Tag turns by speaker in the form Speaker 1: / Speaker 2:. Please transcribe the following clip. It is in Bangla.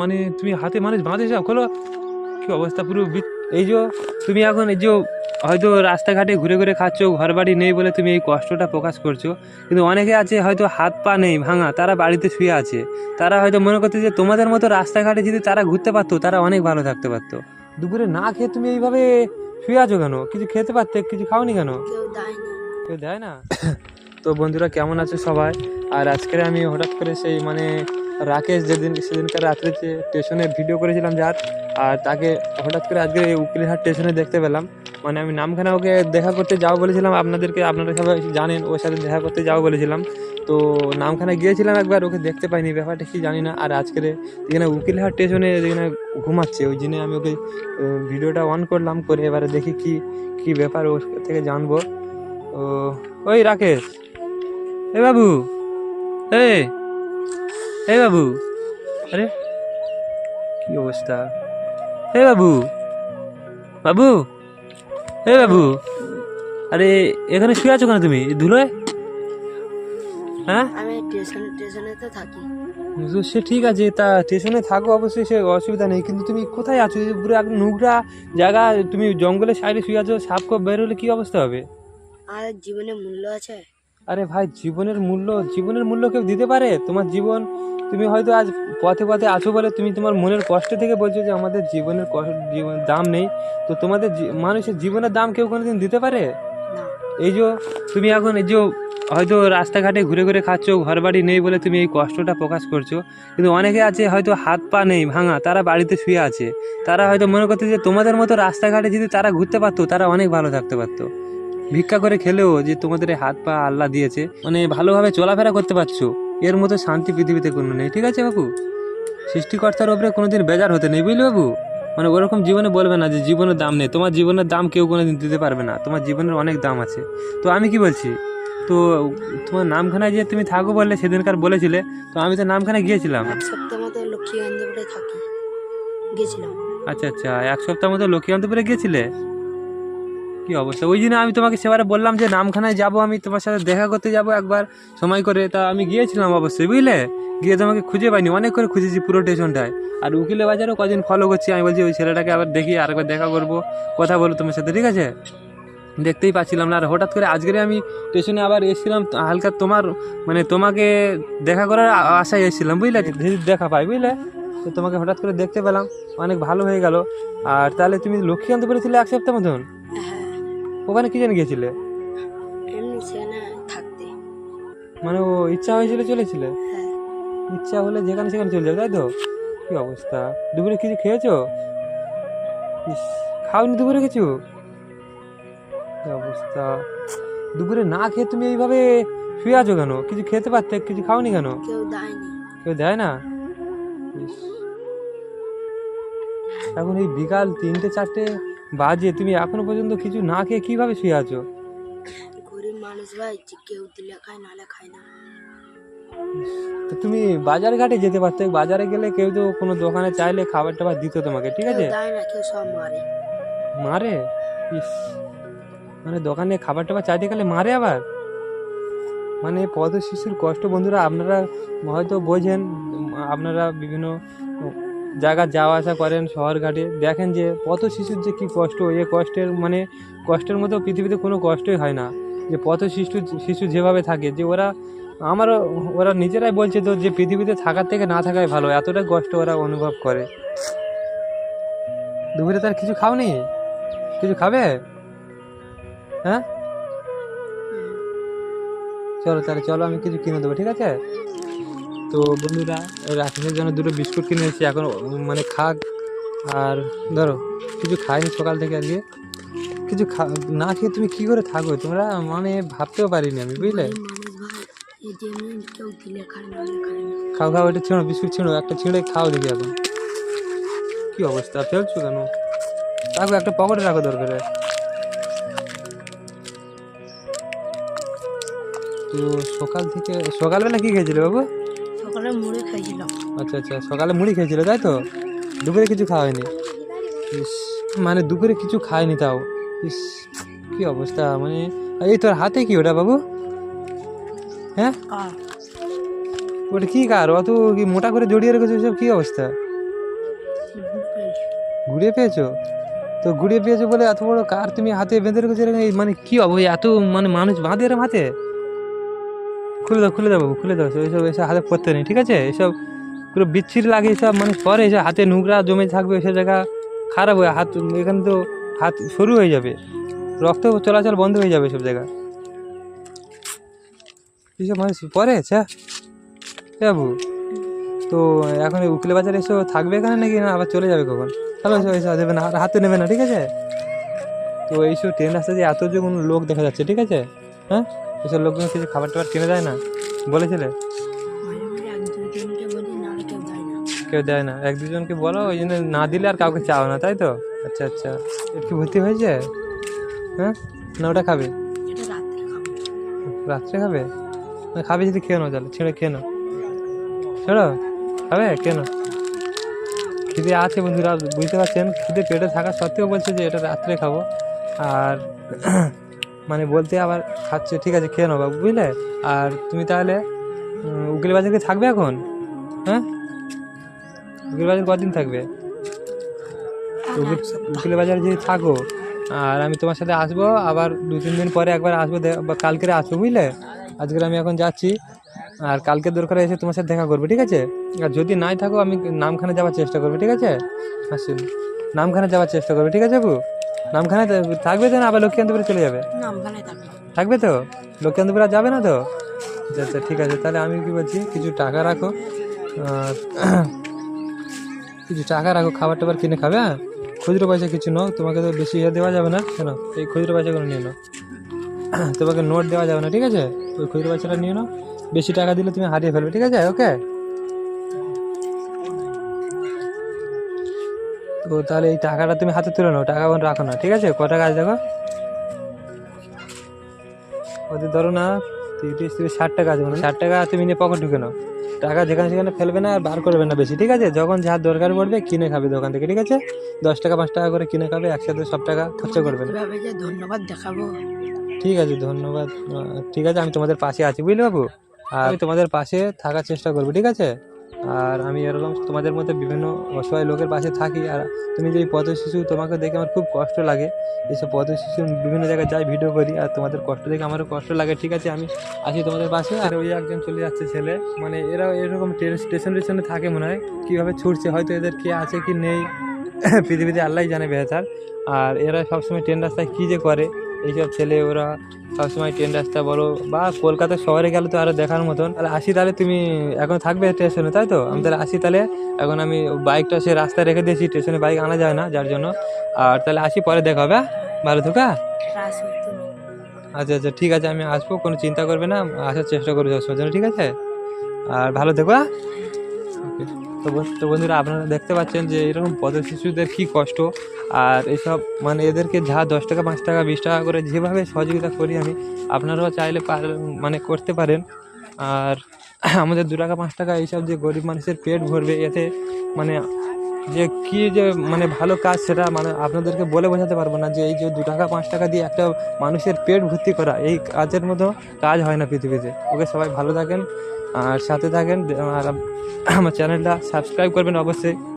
Speaker 1: মানে তুমি হাতে মানুষ বাঁধে সব খোলো। কি অবস্থা পুরো এই যে তুমি এখন এই যে হয়তো রাস্তাঘাটে ঘুরে ঘুরে খাচ্ছ ঘর বাড়ি নেই বলে তুমি এই কষ্টটা প্রকাশ করছ। কিন্তু অনেকে আছে হয়তো হাত পা নেই ভাঙা তারা বাড়িতে শুয়ে আছে। তারা হয়তো মনে করতে যে তোমাদের মতো রাস্তাঘাটে যদি তারা ঘুরতে পারতো তারা অনেক ভালো থাকতে পারতো। দুপুরে না খেয়ে তুমি এইভাবে শুয়ে আছো কেন? কিছু খেতে পারতে কিছু খাওনি কেন?
Speaker 2: কেউ
Speaker 1: দেয় না। তো বন্ধুরা কেমন আছে সবাই? আর আজকে আমি হঠাৎ করে সেই মানে রাকেশ যেদিন, সেদিনকার রাত্রে যে স্টেশনে ভিডিও করেছিলাম যার, আর তাকে হঠাৎ করে আজকে এই উকিলহাট স্টেশনে দেখতে পেলাম। মানে আমি নামখানা ওকে দেখা করতে যাও বলেছিলাম, আপনাদেরকে আপনারা সবাই জানেন, ওর সাথে দেখা করতে যাও বলেছিলাম। তো নামখানা গিয়েছিলাম একবার, ওকে দেখতে পাইনি, ব্যাপারটা কি জানি না। আর আজকের যেখানে উকিলহাট স্টেশনে যেখানে ঘুমাচ্ছে, ওই জন্য আমি ওকে ভিডিওটা অন করলাম, করে এবারে দেখি কি কি ব্যাপার ওর থেকে জানব। ও ওই রাকেশ। এ বাবু এ এ বাবু। আরে কি অবস্থা? হে বাবু। বাবু হে বাবু। আরে এখানে শুয়ে আছো কেন তুমি? ধুলোয়? হ্যাঁ?
Speaker 2: আমি স্টেশন থাকি।
Speaker 1: সে ঠিক আছে তা স্টেশনে থাকো অবশ্যই সে অসুবিধা নেই। কিন্তু তুমি কোথায় আছো? পুরো একদম নোংরা জায়গা তুমি জঙ্গলের সাইডে শুয়ে আছো সাপ বের হলে কি অবস্থা হবে?
Speaker 2: আর জীবনে মূল্য আছে?
Speaker 1: আরে ভাই জীবনের মূল্য জীবনের মূল্য কেউ দিতে পারে? তোমার জীবন তুমি হয়তো আজ পথে পথে আছো বলে তুমি তোমার মনের কষ্ট থেকে বলছো যে আমাদের জীবনের কষ্ট জীবন দাম নেই। তো তোমাদের মানুষের জীবনের দাম কেউ কোনোদিন দিতে পারে? এই যে তুমি এখন এই যে হয়তো রাস্তাঘাটে ঘুরে ঘুরে খাচ্ছ ঘর বাড়ি নেই বলে তুমি এই কষ্টটা প্রকাশ করছ কিন্তু অনেকে আছে হয়তো হাত পা নেই ভাঙা তারা বাড়িতে শুয়ে আছে। তারা হয়তো মনে করতে যে তোমাদের মতো রাস্তাঘাটে যদি তারা ঘুরতে পারতো তারা অনেক ভালো থাকতে পারতো। ভিক্ষা করে খেলেও যে তোমাদের হাত পা আল্লাহ দিয়েছে মানে ভালোভাবে চলাফেরা করতে পারছ এর মতো শান্তি পৃথিবীতে কোনো নেই ঠিক আছে বাবু? সৃষ্টিকর্তার ওপরে কোনোদিন বেজার হতে নেই বুঝলি বাবু? মানে ওরকম জীবনে বলবে না যে জীবনের দাম নেই তোমার জীবনের দাম কেউ কোনোদিন দিতে পারবে না তোমার জীবনের অনেক দাম আছে। তো আমি কি বলছি? তো তোমার নামখানায় যে তুমি থাকো বললে সেদিনকার বলেছিলে তো আমি তো নামখানায় গিয়েছিলাম।
Speaker 2: থাকি গেছিলাম
Speaker 1: আচ্ছা আচ্ছা এক সপ্তাহ মতো লক্ষ্মীকান্তপুরে গিয়েছিলে? কি অবস্থা? ওই জন্য আমি তোমাকে সেবারে বললাম যে নামখানায় যাব, আমি তোমার সাথে দেখা করতে যাব একবার সময় করে। তা আমি গিয়েছিলাম অবশ্যই, বুঝলে? গিয়ে তোমাকে খুঁজে পাইনি, অনেক করে খুঁজেছি পুরো স্টেশনটায়। আর উকিলে বাজারও কদিন ফলো করছি, আমি বলছি ওই ছেলেটাকে আবার দেখি, আরেকবার দেখা করব, কথা বলব তোমার সাথে, ঠিক আছে? দেখতেই পাচ্ছিলাম না, আর হঠাৎ করে আজকে আমি স্টেশনে আবার এসেছিলাম হালকা তোমার মানে তোমাকে দেখা করার আশায় এসেছিলাম, বুঝলে? দেখা পাই, বুঝলে? তো তোমাকে হঠাৎ করে দেখতে পেলাম, অনেক ভালো হয়ে গেল। আর তাহলে তুমি লক্ষ্মীকান্তপুরে ছিলে এক সপ্তাহ মতন? ওখানে কি জানি গিয়েছিলে?
Speaker 2: এমনি সেখানে থাকতে।
Speaker 1: মানে ও ইচ্ছা হয়েছিল চলেছিলে?
Speaker 2: হ্যাঁ।
Speaker 1: ইচ্ছা হলে যেখানে সেখানে চলে যাবে তাই তো? কি অবস্থা? দুপুরে কিছু খেয়েছো? ইস খাওনি দুপুরে কিছু? কি অবস্থা? দুপুরে না খেয়ে তুমি এইভাবে শুয়ে আছো কেন? কিছু খেতে পারতে? কিছু খাওনি কেন?
Speaker 2: কেউ দেয়নি।
Speaker 1: কেউ দেয় না? ইস। এখন এই বিকাল তিনটে চারটে বাজে তুমি এখনও পর্যন্ত কিছু না খেয়ে কীভাবে শুয়ে আছো?
Speaker 2: গরিব মানুষ ভাই কেউ দিলে খায় নালে খায় না।
Speaker 1: তো তুমি বাজার ঘাটে যেতে পারতে বাজারে গেলে কেউ তো কোনো দোকানে চাইলে খাবার টাবার দিত তোমাকে ঠিক আছে?
Speaker 2: দেয় না কেউ সব মারে।
Speaker 1: মারে? ইস মানে দোকানে খাবার টাবার চাইতে গেলে মারে আবার? মানে পথ শিশুর কষ্ট বন্ধুরা আপনারা হয়তো বোঝেন আপনারা বিভিন্ন জায়গা যাওয়া আসা করেন শহর ঘাটে দেখেন যে পথ শিশুর যে কী কষ্ট, এ কষ্টের মানে কষ্টের মতো পৃথিবীতে কোনো কষ্টই হয় না। যে পথ শিশু শিশু যেভাবে থাকে, যে ওরা, আমারও, ওরা নিজেরাই বলছে তো যে পৃথিবীতে থাকার থেকে না থাকাই ভালো এতটা কষ্ট ওরা অনুভব করে। দুপুরে তার কিছু খাওনি? কিছু খাবে? হ্যাঁ? চলো তাহলে চলো, আমি কিছু কিনে দেবো, ঠিক আছে? তো বন্ধুরা রাকেশের জন্য দুটো বিস্কুট কিনে এসেছি এখন মানে খাক। আর ধরো, কিছু খাইনি সকাল থেকে আজকে। কিছু না খেয়ে তুমি কি করে থাকো? তোমরা মানে ভাবতেও পারিনি আমি, বুঝলে? খাও খাও, এটা ছিঁড়ো, বিস্কুট ছিঁড়ো, একটা ছিঁড়ে খাও দেখি এখন। কি অবস্থা, ফেলছো কেন? রাখো, একটা পকেটে রাখো দরকার। তো সকাল থেকে, সকালবেলা কি খেয়েছিলে বাবু?
Speaker 2: সকালে মুড়ি খাইছিলাম।
Speaker 1: আচ্ছা আচ্ছা সকালে মুড়ি খেয়েছিলে তাই তো? দুপুরে কিছু খাওয়া হয়নি ইস মানে দুপুরে কিছু খায়নি তাও। ইস কি অবস্থা মানে এই তোর হাতে কি ওটা বাবু? হ্যাঁ? ওটা কি কার? অত কি মোটা করে জড়িয়ে রেখেছো সব? কি অবস্থা? ঘুরিয়ে পেয়েছ? তো ঘুরিয়ে পেয়েছ বলে এত বড় কার তুমি হাতে বেঁধে রেখেছো মানে কি অবস্থা এত মানে মানুষ বাঁধে এরকম হাতে? খুলে দাও খুলে দাও বাবু, খুলে দাও। এইসব এসব হাতে পড়তে নেই, ঠিক আছে? এসব পুরো বিচ্ছির লাগে এসব মানুষ পরে এসব হাতে নোংরা জমে থাকবে এসব জায়গা খারাপ হয়ে হাত এখানে তো হাত সরু হয়ে যাবে। রক্ত চলাচল বন্ধ হয়ে যাবে সব জায়গা। এইসব মানুষ পরে আচ্ছা বাবু, তো এখন উকিল বাজারে এসে থাকবে এখানে নাকি না? আবার চলে যাবে কখন? তাহলে এসব এসব দেবে না, হাতে নেবে না, ঠিক আছে? তো এইসব ট্রেন রাস্তা দিয়ে এত যে কোনো লোক দেখা যাচ্ছে, ঠিক আছে? হ্যাঁ? এসব লোকগুলো কিছু খাবার টাবার কিনে দেয় না? বলেছিলে?
Speaker 2: কেউ দেয় না।
Speaker 1: এক দুজনকে বলো, ওই জন্য না দিলে আর কাউকে চাও না, তাই তো? আচ্ছা আচ্ছা। এর কি ভর্তি হয়েছে? হ্যাঁ? না, ওটা খাবে?
Speaker 2: রাত্রে খাবে?
Speaker 1: না, খাবে যদি খেয়ে নাও তাহলে, ছেড়ে খেয়ে নাও। ছেড়ো, খাবে? খেয়ে নাও। খিদে আছে বন্ধুরা, বুঝতে পারছেন? খিদে পেটে থাকা সত্ত্বেও বলছে যে এটা রাত্রে খাব। আর মানে বলতে আবার খাচ্ছে ঠিক আছে খেয়ে নাও বাবু বুঝলে? আর তুমি তাহলে উকিল বাজারে থাকবে এখন? হ্যাঁ? উকিল বাজার কদিন থাকবে? উকিল বাজারে যদি থাকো আর আমি তোমার সাথে আসব আবার দু তিন দিন পরে একবার আসব কালকে আসব বুঝলে? আজকে আমি এখন যাচ্ছি আর কালকে দরকার এসে তোমার সাথে দেখা করব ঠিক আছে? আর যদি নাই থাকো আমি নামখানে যাওয়ার চেষ্টা করব ঠিক আছে? আসুন নামখানে যাওয়ার চেষ্টা করব ঠিক আছে আপু নামখানে থাকবে তো না আবার লক্ষ্মীকান্তপুরে চলে যাবে?
Speaker 2: থাকবে।
Speaker 1: তো? লক্ষ্মীকান্তপুরে আর যাবে না তো? আচ্ছা আচ্ছা ঠিক আছে তাহলে আমি কি বলছি কিছু টাকা রাখো। কিছু টাকা রাখো খাবার টাবার কিনে খাবে হ্যাঁ? খুচরো পয়সা কিছু নাও তোমাকে তো বেশি ইয়ে দেওয়া যাবে না কেন এই খুচরো পয়সাগুলো নিয়ে নাও। তোমাকে নোট দেওয়া যাবে না ঠিক আছে? ওই খুচরো পয়সাটা নিয়ে নাও বেশি টাকা দিলে তুমি হারিয়ে ফেলবে ঠিক আছে? ওকে? তো তাহলে এই টাকাটা তুমি হাতে তুলে নাও টাকা এখন রাখো না ঠিক আছে? ক টাকা আছে দেখো? ওদের ধরো না তিরিশ থেকে ষাট টাকা আছে মানে ষাট টাকা তুমি নিয়ে পকেট ঢুকে নাও। টাকা যেখানে সেখানে ফেলবে না আর বার করবে না বেশি ঠিক আছে? যখন যা দরকার পড়বে কিনে খাবে দোকান থেকে ঠিক আছে? দশ টাকা পাঁচ টাকা করে কিনে খাবে একসাথে সব টাকা খরচা করবে না।
Speaker 2: ধন্যবাদ দেখাবো?
Speaker 1: ঠিক আছে ধন্যবাদ। ঠিক আছে আমি তোমাদের পাশে আছি বুঝলে বাবু? আর তোমাদের পাশে থাকার চেষ্টা করব ঠিক আছে? আর আমি এরকম তোমাদের মধ্যে বিভিন্ন অসহায় লোকের পাশে থাকি। আর তুমি যে পথ শিশু, তোমাকে দেখে আমার খুব কষ্ট লাগে। এইসব পথ শিশু বিভিন্ন জায়গায় যাই, ভিডিও করি, আর তোমাদের কষ্ট দেখে আমারও কষ্ট লাগে। ঠিক আছে, আমি আসি তোমাদের পাশে। আর ওই একজন চলে যাচ্ছে ছেলে। মানে এরা এরকম ট্রেন স্টেশন স্টেশনে থাকে মনে হয়। কীভাবে ছুটছে, হয়তো এদের কে আছে কি নেই। পৃথিবীতে আল্লাহ জানে বেহতার আর এরা সবসময় ট্রেন রাস্তায় কী যে করে। এইসব ছেলে, ওরা সবসময় ট্রেন রাস্তা বলো বা কলকাতা শহরে গেলে তো আরও দেখার মতন। তাহলে আসি তাহলে তুমি এখন থাকবে স্টেশনে, তাই তো? আমি তাহলে আসি তাহলে। এখন আমি বাইকটা সে রাস্তায় রেখে দিয়েছি, স্টেশনে বাইক আনা যায় না যার জন্য। আর তাহলে আসি, পরে দেখা হবে হ্যাঁ? ভালো থাকা
Speaker 2: রাস
Speaker 1: আচ্ছা আচ্ছা ঠিক আছে, আমি আসব, কোনো চিন্তা করবে না, আসার চেষ্টা করব সব জন্য ঠিক আছে? আর ভালো থেকো হ্যাঁ? ওকে তো তো বন্ধুরা, আপনারা দেখতে পাচ্ছেন যে এরকম পদ শিশুদের কী কষ্ট। আর এসব মানে এদেরকে যা দশ টাকা, পাঁচ টাকা, বিশ টাকা করে যেভাবে সহযোগিতা করি আমি, আপনারাও চাইলে পার- মানে করতে পারেন। আর আমাদের দু টাকা, পাঁচ টাকা এইসব যে গরিব মানুষের পেট ভরবে, এতে মানে যে কী যে মানে ভালো কাজ সেটা মানে আপনাদেরকে বলে বোঝাতে পারব না যে এই যে দু টাকা, পাঁচ টাকা দিয়ে একটা মানুষের পেট ভর্তি করা, এই কাজের মতো কাজ হয় না পৃথিবীতে। ওকে, সবাই ভালো থাকেন, আর সাথে থাকেন, আর আমার চ্যানেলটা সাবস্ক্রাইব করবেন অবশ্যই।